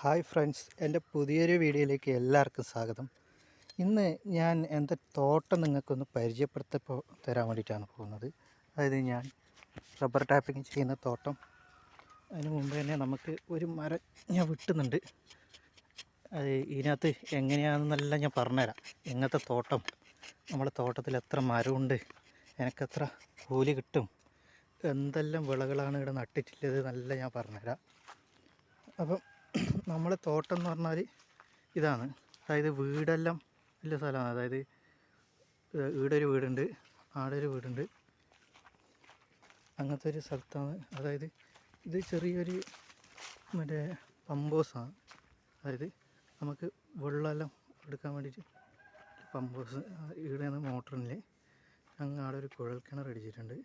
Hi friends എന്റെ പുതിയൊരു വീഡിയോയിലേക്ക് എല്ലാവർക്കും സ്വാഗതം. ഇന്ന് ഞാൻ എന്റെ തോട്ടം നിങ്ങൾക്കൊന്ന് പരിചയപ്പെടുത്തി തരാൻ വേണ്ടിയിട്ടാണ് പോകുന്നത്. അതായത് ഞാൻ റബ്ബർ ടാപ്പിംഗ് ചെയ്യുന്ന തോട്ടം. അതിന് മുമ്പ് തന്നെ നമുക്ക് ഒരു മരം ഞാൻ വിട്ടുന്നുണ്ട്. അത് ഇതിനകത്ത് എങ്ങനെയാണെന്നെല്ലാം ഞാൻ പറഞ്ഞുതരാം. എങ്ങനത്തെ തോട്ടം നമ്മുടെ തോട്ടത്തിൽ എത്ര മരമുണ്ട് എനിക്കെത്ര കൂലി കിട്ടും എന്തെല്ലാം വിളകളാണ് ഇവിടെ നട്ടിട്ടുള്ളത് നല്ല ഞാൻ പറഞ്ഞുതരാം. അപ്പം നമ്മളെ തോട്ടം എന്ന് പറഞ്ഞാൽ ഇതാണ്. അതായത് വീടെല്ലാം വലിയ സ്ഥലമാണ്. അതായത് ഈടൊരു ഒരു വീടുണ്ട് ആടെ ഒരു വീടുണ്ട്. അങ്ങനത്തെ ഒരു സ്ഥലത്താണ്. അതായത് ഇത് ചെറിയൊരു മറ്റേ പമ്പോസാണ്. അതായത് നമുക്ക് വെള്ളമെല്ലാം എടുക്കാൻ വേണ്ടിയിട്ട് പമ്പോസ് ഇവിടെയാണ് മോട്ടറിൽ അങ്ങ് ആടെ ഒരു കുഴൽ കിണർ അടിച്ചിട്ടുണ്ട്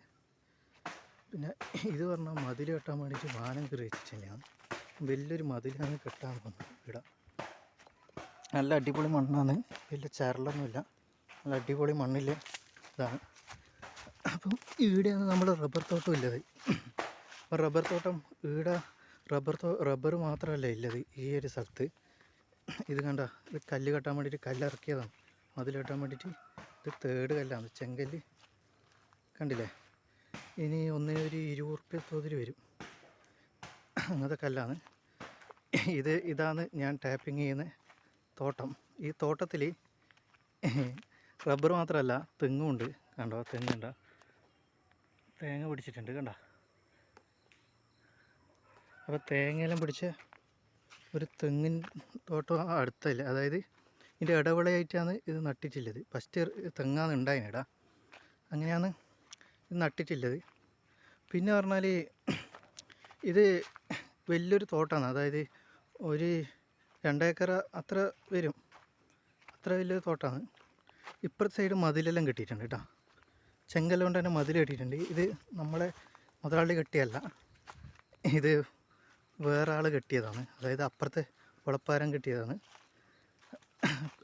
പിന്നെ ഇത് പറഞ്ഞാൽ മതിൽ കെട്ടാൻ വേണ്ടിയിട്ട് വാനം കയറി വെച്ചിട്ടാണ് വലിയൊരു മതിലാണ് കെട്ടാൻ പോകുന്നത് ഇവിടെ നല്ല അടിപൊളി മണ്ണാണ്. വലിയ ചരലൊന്നുമില്ല നല്ല അടിപൊളി മണ്ണിൽ ഇതാണ്. അപ്പം ഇവിടെയാണ് നമ്മൾ റബ്ബർ തോട്ടം ഇല്ലത് അപ്പം റബ്ബർ തോട്ടം ഇവിടെ റബ്ബർ തോ റബ്ബർ മാത്രമല്ല ഇല്ലത് ഈ ഒരു സ്ഥലത്ത്. ഇത് കണ്ട ഇത് കല്ല് കെട്ടാൻ വേണ്ടിയിട്ട് കല്ലിറക്കിയതാണ്. മതിൽ കെട്ടാൻ വേണ്ടിയിട്ട് ഇത് തേർഡ് കല്ലാണ്. ചെങ്കല്ല്. കണ്ടില്ലേ? ഇനി ഒന്നിനൊരു ഇരുപത് തോതിൽ വരും. അങ്ങനത്തെ കല്ലാണ്. ഇത് ഇതാണ് ഞാൻ ടാപ്പിംഗ് ചെയ്യുന്ന തോട്ടം. ഈ തോട്ടത്തിൽ റബ്ബർ മാത്രമല്ല തെങ്ങും ഉണ്ട്. കണ്ടോ തെങ്ങുണ്ട തേങ്ങ പിടിച്ചിട്ടുണ്ട് കണ്ട? അപ്പോൾ തേങ്ങയെല്ലാം പിടിച്ച ഒരു തെങ്ങിൻ തോട്ടം അടുത്തല്ല? അതായത് ഇതിന്റെ ഇടവിളയായിട്ടാണ് ഇത് നട്ടിട്ടുള്ളത്. ഫസ്റ്റ് തെങ്ങാണ് ഉണ്ടായിനിടാ അങ്ങനെയാണ് ഇത് നട്ടിട്ടുള്ളത്. പിന്നെ പറഞ്ഞാൽ ഇത് വലിയൊരു തോട്ടമാണ് അതായത് ഒരു രണ്ടേക്കർ അത്ര വരും. അത്ര വലിയൊരു തോട്ടമാണ് ഇപ്പുറത്തെ സൈഡ് മതിലെല്ലാം കെട്ടിയിട്ടുണ്ട് കേട്ടോ. ചെങ്കൽ കൊണ്ട് തന്നെ മതിൽ കെട്ടിയിട്ടുണ്ട്. ഇത് നമ്മളെ മുതലാളി കെട്ടിയല്ല. ഇത് വേറെ ആൾ കെട്ടിയതാണ്. അതായത് അപ്പുറത്തെ ഉളപ്പാരം കെട്ടിയതാണ്.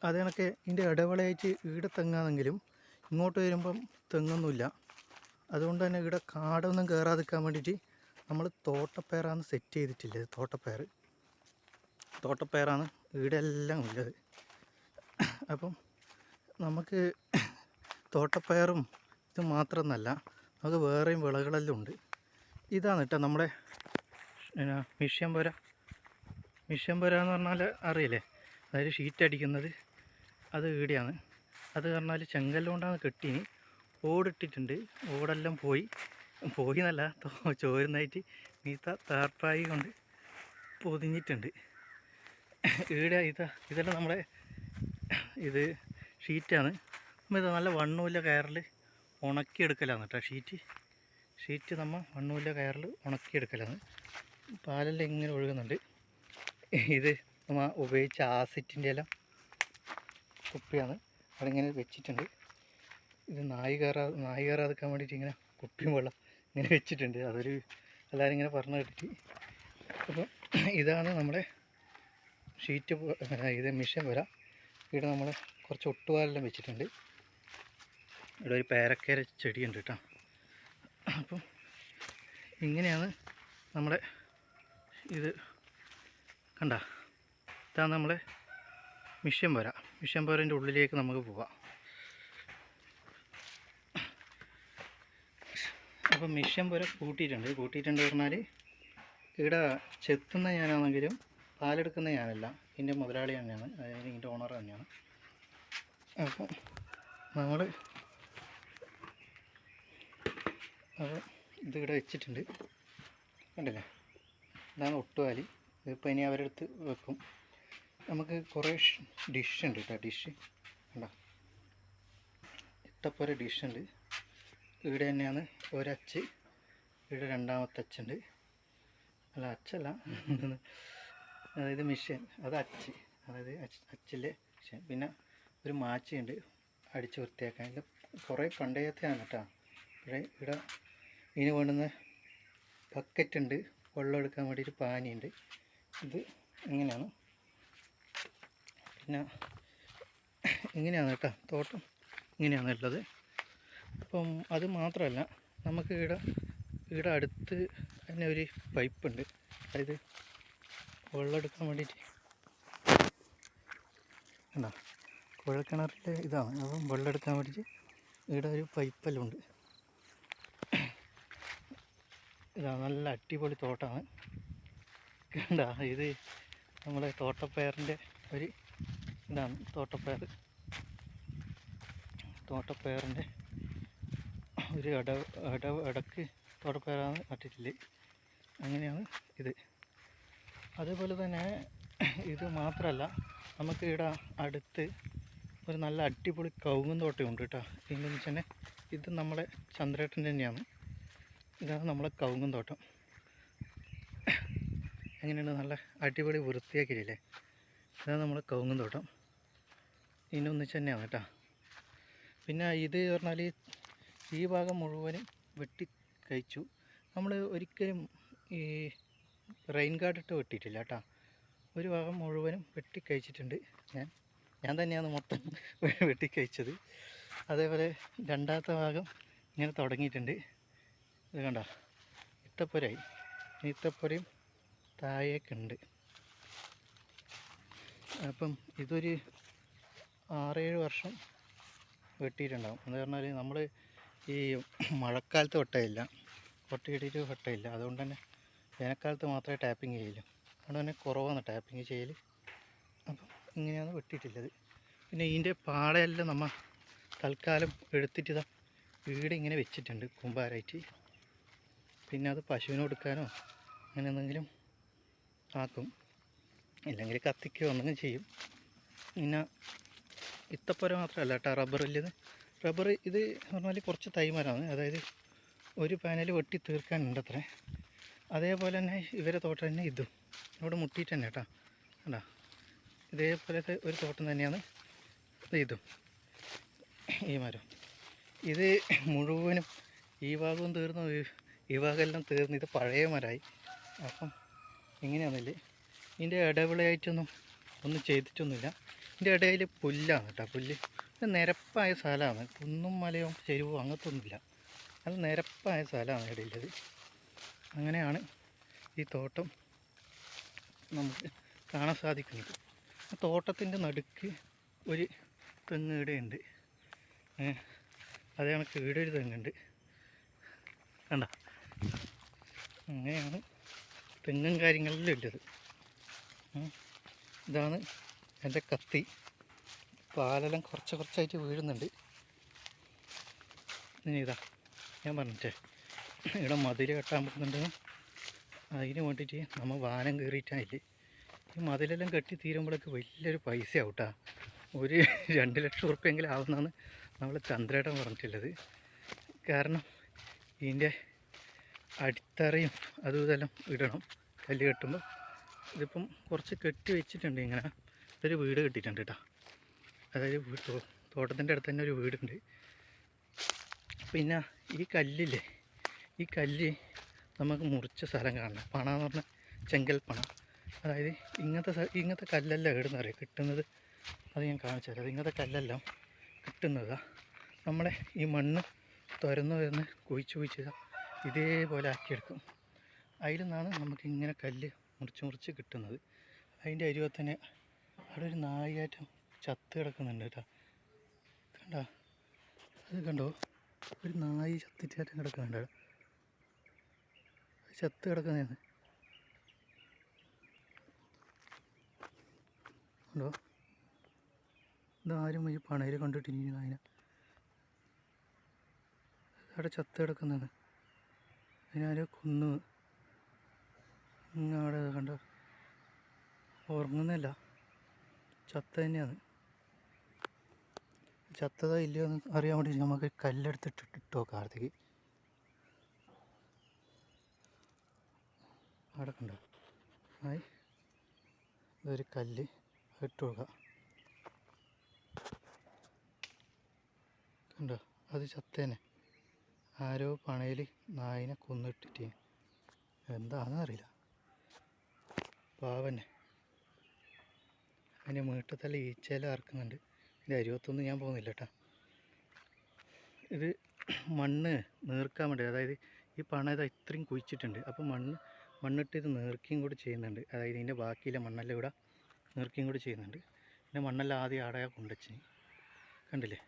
അത് കണക്ക് ഇതിന്റെ ഇടവേളയായിട്ട് ഈടെ തെങ്ങാണെങ്കിലും ഇങ്ങോട്ട് വരുമ്പം തെങ്ങൊന്നുമില്ല. അതുകൊണ്ട് തന്നെ ഇവിടെ കാടൊന്നും കയറാതിരിക്കാൻ വേണ്ടിയിട്ട് നമ്മൾ തോട്ടപ്പയറാണ് സെറ്റ് ചെയ്തിട്ടില്ല? തോട്ടപ്പയർ തോട്ടപ്പയറാണ് ഇവിടെ എല്ലാം ഉള്ളത്. അപ്പം നമുക്ക് തോട്ടപ്പയറും ഇത് മാത്രമെന്നല്ല നമുക്ക് വേറെയും വിളകളെല്ലാം ഉണ്ട്. ഇതാണ് കേട്ടോ നമ്മുടെ പിന്നെ മിഷ്യൻ പുര. എന്ന് പറഞ്ഞാൽ അറിയില്ലേ? അതായത് ഷീറ്റ് അടിക്കുന്നത് അത് ഈടെയാണ്. അത് പറഞ്ഞാൽ ചെങ്കല്ലുകൊണ്ടാണ് കെട്ടിന്. ഓടിട്ടിട്ടുണ്ട്. ഓടെല്ലാം പോയി. പോയി നല്ല ചോരുന്നായിട്ട് മീത്ത താർപ്പായി കൊണ്ട് പൊതിഞ്ഞിട്ടുണ്ട്. ഈടെ ഇത ഇതെല്ലാം നമ്മുടെ ഇത് ഷീറ്റാണ്. ഇത് നല്ല വണ്ണൂല കയറിൽ ഉണക്കിയെടുക്കലാണ് കേട്ടോ ഷീറ്റ്. ഷീറ്റ് നമ്മൾ വണ്ണൂല കയറിൽ ഉണക്കിയെടുക്കലാണ് പാലെല്ലാം ഇങ്ങനെ ഒഴുകുന്നുണ്ട്. ഇത് നമ്മൾ ഉപയോഗിച്ച ആസിറ്റിന്റെ എല്ലാം കുപ്പിയാണ്. അതിങ്ങനെ വെച്ചിട്ടുണ്ട്. ഇത് നായി കയറാ നായി കയറാതിരിക്കാൻ വേണ്ടിയിട്ട് ഇങ്ങനെ കുപ്പിയും വെള്ളം ഇങ്ങനെ വെച്ചിട്ടുണ്ട്. അതൊരു എല്ലാവരും ഇങ്ങനെ പറഞ്ഞു കേട്ടിട്ട്. അപ്പോൾ ഇതാണ് നമ്മുടെ ഷീറ്റ് ഇത് മിഷൻ വരാം. ഇവിടെ നമ്മൾ കുറച്ച് ഒട്ടുപാലെല്ലാം വെച്ചിട്ടുണ്ട്. ഇവിടെ ഒരു പേരക്കേര ചെടിയുണ്ട് കേട്ടോ. അപ്പം ഇങ്ങനെയാണ് നമ്മുടെ ഇത് കണ്ട? ഇതാണ് നമ്മളെ മിഷൻ പോര മിഷൻ പോരന്റെ ഉള്ളിലേക്ക് നമുക്ക് പോവാം. അപ്പം മിഷ്യൻ പോലെ കൂട്ടിയിട്ടുണ്ട്. കൂട്ടിയിട്ടുണ്ട് പറഞ്ഞാൽ ഇവിടെ ചെത്തുന്ന ഞാനാണെങ്കിലും പാലെടുക്കുന്ന ഞാനല്ല. ഇതിന്റെ മുതലാളി തന്നെയാണ്. അതായത് ഇതിന്റെ ഓണർ തന്നെയാണ്. അപ്പോൾ നമ്മൾ അപ്പോൾ ഇതിവിടെ വെച്ചിട്ടുണ്ട്. കണ്ടില്ലേ? ഇതാണ് ഒട്ടുപാലി ഇതിപ്പോൾ ഇനി അവരെടുത്ത് വെക്കും. നമുക്ക് കുറേ ഡിഷ് ഉണ്ട് കേട്ടോ. ഡിഷ് കണ്ടോ? ഇട്ടപ്പോലെ ഡിഷ് ഉണ്ട്. ഇവിടെ തന്നെയാണ് ഒരച്ച് ഇവിടെ രണ്ടാമത്തെ അച്ചുണ്ട് അല്ല അച്ചല്ല അതായത് മിഷ്യൻ. അത് അച്ച്. അതായത് അച്ച് അച്ചിലെ മിഷ്യൻ. പിന്നെ ഒരു മാച്ചുണ്ട് അടിച്ച് വൃത്തിയാക്കാൻ. ഇത് കുറേ പണ്ടേത്തെയാണ് കേട്ടോ. ഇവിടെ ഇവിടെ ഇതിന് വേണ്ടുന്ന ബക്കറ്റ് ഉണ്ട് വെള്ളം എടുക്കാൻ വേണ്ടിയിട്ട് പാനിയുണ്ട്. ഇത് ഇങ്ങനെയാണ്. പിന്നെ ഇങ്ങനെയാണ് കേട്ടോ. തോട്ടം ഇങ്ങനെയാണ് ഉള്ളത്. അപ്പം അത് മാത്രമല്ല നമുക്ക് ഇവിടെ ഇവിടെ അടുത്ത് തന്നെ ഒരു പൈപ്പ് ഉണ്ട് അതായത് വെള്ളം എടുക്കാൻ വേണ്ടിയിട്ട്. കണ്ടോ? കുഴൽക്കിണറിന്റെ ഇതാണ്. അപ്പം വെള്ളം എടുക്കാൻ വേണ്ടിയിട്ട് ഇവിടെ ഒരു പൈപ്പെല്ലാം ഉണ്ട് ഇതാ നല്ല അടിപൊളി തോട്ടമാണ് കണ്ട? ഇത് നമ്മുടെ തോട്ടപ്പയറിന്റെ ഒരു ഇതാണ് തോട്ടപ്പയർ. തോട്ടപ്പയറിന്റെ ഒരു ഇട ഇട ഇടയ്ക്ക് തോട്ടപ്പയറാണ് നട്ടിട്ടില്ല? അങ്ങനെയാണ് ഇത്. അതേപോലെ തന്നെ ഇത് മാത്രമല്ല നമുക്ക് ഇവിടെ അടുത്ത് ഒരു നല്ല അടിപൊളി കവുങ്ങും തോട്ടമുണ്ട് കേട്ടോ. എന്താണെന്ന് വെച്ചാൽ ഇത് നമ്മുടെ ചന്ദ്രേട്ടൻ തന്നെയാണ്. ഇതാണ് നമ്മളെ കവുങ്ങും തോട്ടം എങ്ങനെയുണ്ട്? നല്ല അടിപൊളി വൃത്തിയാക്കിയില്ലേ ഇതാണ് നമ്മളെ കവുങ്ങും തോട്ടം ഇതിന്റെ ഒന്നിച്ച് തന്നെയാണ് കേട്ടോ. പിന്നെ ഇത് പറഞ്ഞാൽ ഈ ഭാഗം മുഴുവനും വെട്ടി കഴിച്ചു. നമ്മൾ ഒരിക്കലും ഈ റെയിൻ ഗാർഡ് ഇട്ട് വെട്ടിയിട്ടില്ല കേട്ടോ. ഒരു ഭാഗം മുഴുവനും വെട്ടി കഴിച്ചിട്ടുണ്ട് ഞാൻ. ഞാൻ തന്നെയാണ് മൊത്തം വെട്ടി കഴിച്ചത്. അതേപോലെ രണ്ടാമത്തെ ഭാഗം ഇങ്ങനെ തുടങ്ങിയിട്ടുണ്ട്. ഇത് കണ്ട? ഇത്തപ്പുരയായി ഇത്തപ്പുരയും താഴേക്കുണ്ട് അപ്പം ഇതൊരു ആറേഴ് വർഷം വെട്ടിയിട്ടുണ്ടാകും എന്ന് പറഞ്ഞാൽ നമ്മൾ ഈ മഴക്കാലത്ത് വെട്ടയില്ല. കൊട്ടിയിട്ടിട്ട് വെട്ടയില്ല. അതുകൊണ്ട് തന്നെ വേനൽക്കാലത്ത് മാത്രമേ ടാപ്പിംഗ് ചെയ്യലൂ. അതുകൊണ്ട് തന്നെ കുറവാണ് ടാപ്പിംഗ് ചെയ്യൽ അപ്പം ഇങ്ങനെയാണ് വെട്ടിയിട്ടുള്ളത്. പിന്നെ ഇതിന്റെ പാടയെല്ലാം നമ്മൾ തൽക്കാലം എടുത്തിട്ട് ഇതാ വീട് ഇങ്ങനെ വെച്ചിട്ടുണ്ട് കുമ്പാരായിട്ട്. പിന്നെ അത് പശുവിന് കൊടുക്കാനോ അങ്ങനെ എന്തെങ്കിലും ആക്കും. ഇല്ലെങ്കിൽ കത്തിക്കുകയോ എന്തെങ്കിലും ചെയ്യും. പിന്നെ ഇത്തപ്പുര മാത്രമല്ല കേട്ടോ റബ്ബറില്ലത് റബ്ബർ ഇത് പറഞ്ഞാൽ കുറച്ച് തൈമരമാണ് അതായത് ഒരു പാനൽ വെട്ടി തീർക്കാനുണ്ട് അത്രേ അതേപോലെ തന്നെ ഇവരെ തോട്ടം തന്നെ ഇതും. ഇവിടെ മുട്ടിയിട്ട് തന്നെ കേട്ടോ. കണ്ടാ? ഇതേപോലത്തെ ഒരു തോട്ടം തന്നെയാണ് ഇത് ഈ മരം. ഇത് മുഴുവനും ഈ ഭാഗവും തീർന്നു ഈ ഭാഗമെല്ലാം തീർന്നു. ഇത് പഴയ മരമായി അപ്പം ഇങ്ങനെയാണെന്നില്ലേ ഇതിന്റെ ഇടവിളയായിട്ടൊന്നും ഒന്നും ചെയ്തിട്ടൊന്നുമില്ല. ഇതിന്റെ ഇടയിൽ പുല്ലാണ് കേട്ടോ പുല്ല്. ഇത് നിരപ്പായ സ്ഥലമാണ്. കുന്നും മലയും ചെരുവും അങ്ങനത്തൊന്നുമില്ല. അത് നിരപ്പായ സ്ഥലമാണ് ഇടയിലത്. അങ്ങനെയാണ് ഈ തോട്ടം നമുക്ക് കാണാൻ സാധിക്കുന്നത്. ആ തോട്ടത്തിന്റെ നടുക്ക് ഒരു തെങ്ങ് ഇടയുണ്ട് അതേ കണക്ക് ഇവിടെ തെങ്ങുണ്ട്. കണ്ട? അങ്ങനെയാണ് തെങ്ങും കാര്യങ്ങളിലും ഉള്ളത്. ഇതാണ് എന്റെ കത്തി. പാലെല്ലാം കുറച്ച് കുറച്ചായിട്ട് വീഴുന്നുണ്ട്. ഇനി ഇതാ ഞാൻ പറഞ്ഞിട്ടേ ഇവിടെ മതിൽ കെട്ടാൻ പറ്റുന്നുണ്ട് അതിന് വേണ്ടിയിട്ട് നമ്മൾ വാനം കയറിയിട്ടായില്ലേ ഈ മതിലെല്ലാം കെട്ടി തീരുമ്പോഴേക്ക് വലിയൊരു പൈസ ആവട്ടാ ഒരു രണ്ട് ലക്ഷം ഉറുപ്പ്യെങ്കിലും ആവുന്നതാണ് നമ്മൾ ചന്ദ്രേട്ടൻ പറഞ്ഞിട്ടുള്ളത്. കാരണം ഇതിന്റെ അടിത്തറയും അതും ഇതെല്ലാം ഇടണം. കല്ല് കെട്ടുമ്പോൾ ഇതിപ്പം കുറച്ച് കെട്ടി വെച്ചിട്ടുണ്ട് ഇങ്ങനെ. ഒരു വീട് കിട്ടിയിട്ടുണ്ട് കേട്ടോ അതായത് വീട് തോട്ടത്തിന്റെ അടുത്ത് തന്നെ ഒരു വീടുണ്ട്. പിന്നെ ഈ കല്ലില്ലേ ഈ കല്ല് നമുക്ക് മുറിച്ച സ്ഥലം കാണണം. പണ എന്ന് പറഞ്ഞാൽ ചെങ്കൽ പണ. അതായത് ഇങ്ങനത്തെ ഇങ്ങനത്തെ കല്ലല്ല ഇടുന്ന അറിയാം? കിട്ടുന്നത് അത് ഞാൻ കാണിച്ചു തരാം. ഇങ്ങനത്തെ കല്ലെല്ലാം കിട്ടുന്നതാണ് നമ്മളെ ഈ മണ്ണ് തുരന്ന് തുരന്ന് കുഴിച്ച് കുഴിച്ച് ഇതാ ഇതേപോലെ ആക്കിയെടുക്കും. അതിൽ നിന്നാണ് നമുക്ക് ഇങ്ങനെ കല്ല് മുറിച്ച് മുറിച്ച് കിട്ടുന്നത്. അതിന്റെ അരുവ അവിടെ ഒരു നായികേറ്റം ചത്ത് കിടക്കുന്നുണ്ട് കേട്ടോ. കണ്ട? അത് കണ്ടോ? ഒരു നായി ചത്തിച്ചാറ്റം കിടക്കുന്നുണ്ട് അവിടെ. ചത്ത് കിടക്കുന്നതാണ്. കണ്ടോ? ഇതാരും ഈ പണയിൽ കണ്ടിട്ടിരിക്കുന്നു അതിനെ. അവിടെ ചത്ത് കിടക്കുന്നതാണ്. അതിനാരോ കൊന്നു. അവിടെ കണ്ടോ? ഉറങ്ങുന്നില്ല. ചത്ത തന്നെയാണ്. ചത്തതാ ഇല്ലയോ എന്ന് അറിയാൻ വേണ്ടി നമുക്ക് കല്ലെടുത്തിട്ട് ഇട്ടോ കാർത്തിക് അവിടെ കണ്ടോ? ആയി ഇതൊരു കല്ല്. ഇട്ട് കൊടുക്കാം. കണ്ടോ? അത് ചത്തേനെ ആരോ പണയിൽ നായിനെ കൊന്നിട്ടിട്ട്. എന്താണെന്ന് അറിയില്ല. പാവന്നെ അതിന്റെ മീട്ടത്തല്ല ഈച്ചയില ഇറക്കുന്നുണ്ട്. ഇതിന്റെ അരുവത്തൊന്നും ഞാൻ പോകുന്നില്ല കേട്ടോ ഇത് മണ്ണ് നീർക്കാൻ വേണ്ടി അതായത് ഈ പണ ഇത് ഇത്രയും കുഴിച്ചിട്ടുണ്ട്. അപ്പോൾ മണ്ണ് മണ്ണിട്ട് ഇത് നീർക്കുകയും കൂടി ചെയ്യുന്നുണ്ട്. അതായത് ഇതിന്റെ ബാക്കിയിലെ മണ്ണെല്ലാം ഇവിടെ നീർക്കുകയും കൂടി ചെയ്യുന്നുണ്ട്. പിന്നെ മണ്ണെല്ലാം ആദ്യം ആടയാ കൊണ്ടുവച്ച് കണ്ടില്ലേ?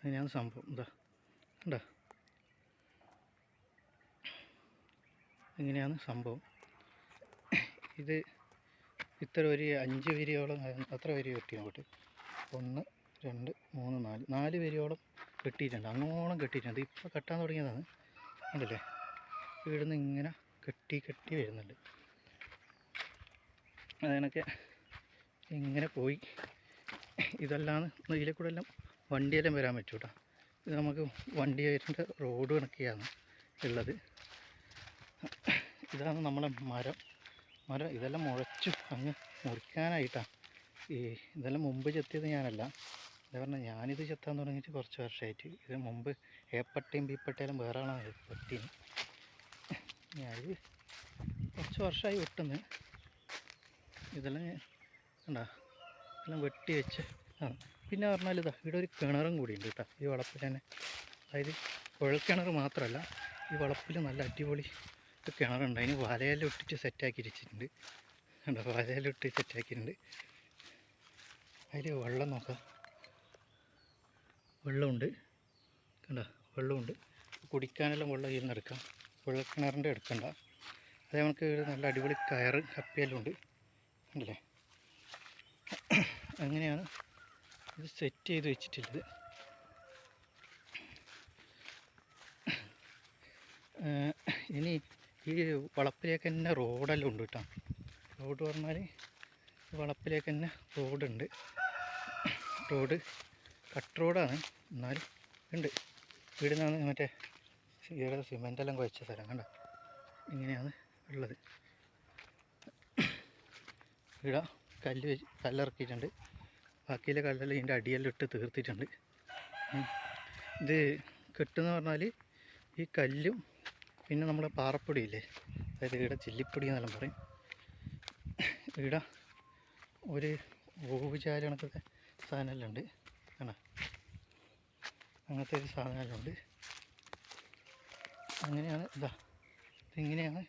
അതിനാണ് സംഭവം. എന്താ കണ്ടോ? ഇങ്ങനെയാണ് സംഭവം. ഇത് ഇത്ര വരി അഞ്ച് വരിയോളം അത്ര വരി കെട്ടി അങ്ങോട്ട്. ഒന്ന് രണ്ട് മൂന്ന് നാല്. നാല് വരിയോളം കെട്ടിയിട്ടുണ്ട്. അങ്ങോളം കെട്ടിയിട്ടുണ്ട്. ഇപ്പോൾ കെട്ടാൻ തുടങ്ങിയതാണ്. കണ്ടില്ലേ? ഇവിടുന്ന് ഇങ്ങനെ കെട്ടി കെട്ടി വരുന്നുണ്ട്. അതിനൊക്കെ ഇങ്ങനെ പോയി. ഇതല്ലാന്ന് ഇതിലെ കൂടെ എല്ലാം വണ്ടിയെല്ലാം വരാൻ പറ്റൂ കേട്ടോ ഇത് നമുക്ക് വണ്ടി വരുന്ന റോഡ് കണക്കിയാണ് ഉള്ളത്. ഇതാണ് നമ്മളെ മരം. മരം ഇതെല്ലാം മുളച്ചു അങ്ങ് മുറിക്കാനായിട്ടാണ് ഈ ഇതെല്ലാം മുമ്പ് ചെത്തിയത് ഞാനല്ല. എന്താ പറഞ്ഞാൽ ഞാനിത് ചെത്താൻ തുടങ്ങിയിട്ട് കുറച്ച് വർഷമായിട്ട് ഇത് മുമ്പ് ഏപ്പട്ടയും ബീപ്പട്ടയെല്ലാം വേറെ ആളാണ് പട്ടീന് ഞാനിത് കുറച്ച് വർഷമായി വെട്ടുന്നത് ഇതെല്ലാം ഉണ്ടാ എല്ലാം വെട്ടി വെച്ച്. ആ പിന്നെ പറഞ്ഞാൽ ഇതാ ഇവിടെ ഒരു കിണറും കൂടി ഉണ്ട് കേട്ടോ ഈ വളപ്പിൽ തന്നെ. അതായത് കുഴൽക്കിണർ മാത്രമല്ല ഈ വളപ്പിൽ നല്ല അടിപൊളി ഒരു കിണറുണ്ട്. അതിന് വലയെല്ലാം ഇട്ടിട്ട് സെറ്റാക്കി ഇരിച്ചിട്ടുണ്ട് കണ്ടോ? വലയെല്ലാം ഇട്ട് സെറ്റാക്കിയിട്ടുണ്ട്. അതിൽ വെള്ളം നോക്കാം. വെള്ളമുണ്ട്. കണ്ടോ? വെള്ളമുണ്ട്. കുടിക്കാനെല്ലാം വെള്ളം ഇതിൽ നിന്ന് എടുക്കാം. വെള്ളക്കിണറിന്റെ എടുക്കണ്ട. അതേ നമുക്ക് നല്ല അടിപൊളി കയറ് കപ്പിയെല്ലാം ഉണ്ട്. കണ്ടില്ലേ? അങ്ങനെയാണ് ഇത് സെറ്റ് ചെയ്ത് വെച്ചിട്ടുള്ളത്. ഇനി ഈ വളപ്പിലേക്ക് തന്നെ റോഡെല്ലാം ഉണ്ട് കേട്ടോ. റോഡ് പറഞ്ഞാൽ വളപ്പിലേക്ക് തന്നെ റോഡുണ്ട്. റോഡ് കട്ട് റോഡാണ്. എന്നാലും ഉണ്ട്. ഇവിടെ നിന്നാണ് മറ്റേ ഇവിടെ സിമെന്റെല്ലാം കുഴച്ച സ്ഥലം കണ്ട? ഇങ്ങനെയാണ് ഉള്ളത്. ഇവിടെ കല്ല് വെച്ച് കല്ലിറക്കിയിട്ടുണ്ട്. ബാക്കിയിലെ കല്ലെല്ലാം ഇതിന്റെ അടിയെല്ലാം ഇട്ട് തീർത്തിട്ടുണ്ട്. ഇത് കെട്ടെന്ന് പറഞ്ഞാൽ ഈ കല്ലും പിന്നെ നമ്മൾ പാറപ്പൊടിയില്ലേ? അതായത് ഈട ചില്ലിപ്പൊടി എന്നെല്ലാം പറയും. ഈട ഒരു ഓവുചാൽ കണക്കത്തെ സാധനമെല്ലാം ഉണ്ട് കാണാ അങ്ങനത്തെ ഒരു സാധനമെല്ലാം ഉണ്ട് അങ്ങനെയാണ് ഇതാ ഇതിങ്ങനെയാണ്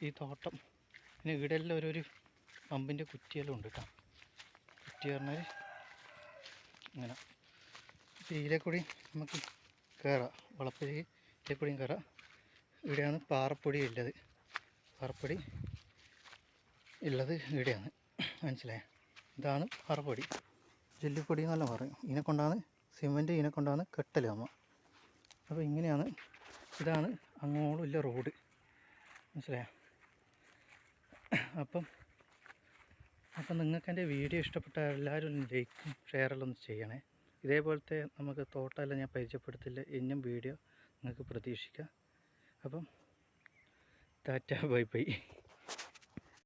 ഈ തോട്ടം. പിന്നെ ഈടെല്ലാം ഒരു പമ്പിന്റെ കുറ്റിയെല്ലാം ഉണ്ട് കേട്ടോ. കുറ്റി പറഞ്ഞാൽ അപ്പോൾ ഇതിലെ കൂടി നമുക്ക് കയറാം വളപ്പിലേക്ക് ഇതിലെ കൂടിയും കയറാം ഇവിടെയാണ് പാറപ്പൊടി ഉള്ളത്. പാറപ്പൊടി ഉള്ളത് ഇവിടെയാണ്. മനസ്സിലായ? ഇതാണ് പാറപ്പൊടി. ജെല്ലിപ്പൊടി എന്നല്ല പറയും. ഇതിനെ കൊണ്ടാണ് സിമെന്റ് ഇതിനെ കൊണ്ടാണ് കെട്ടൽ അമ്മ അപ്പോൾ ഇങ്ങനെയാണ് ഇതാണ് അങ്ങോളം ഇല്ല റോഡ്. മനസ്സിലായ? അപ്പം അപ്പം നിങ്ങൾക്ക് എന്റെ വീഡിയോ ഇഷ്ടപ്പെട്ട എല്ലാവരും ലൈക്കും ഷെയറെല്ലാം ഒന്ന് ചെയ്യണേ. ഇതേപോലത്തെ നമുക്ക് തോട്ടമെല്ലാം ഞാൻ പരിചയപ്പെടുത്തില്ല. ഇനിയും വീഡിയോ നിങ്ങൾക്ക് പ്രതീക്ഷിക്കാം. അപ്പം ടാറ്റ ബൈ ബൈ.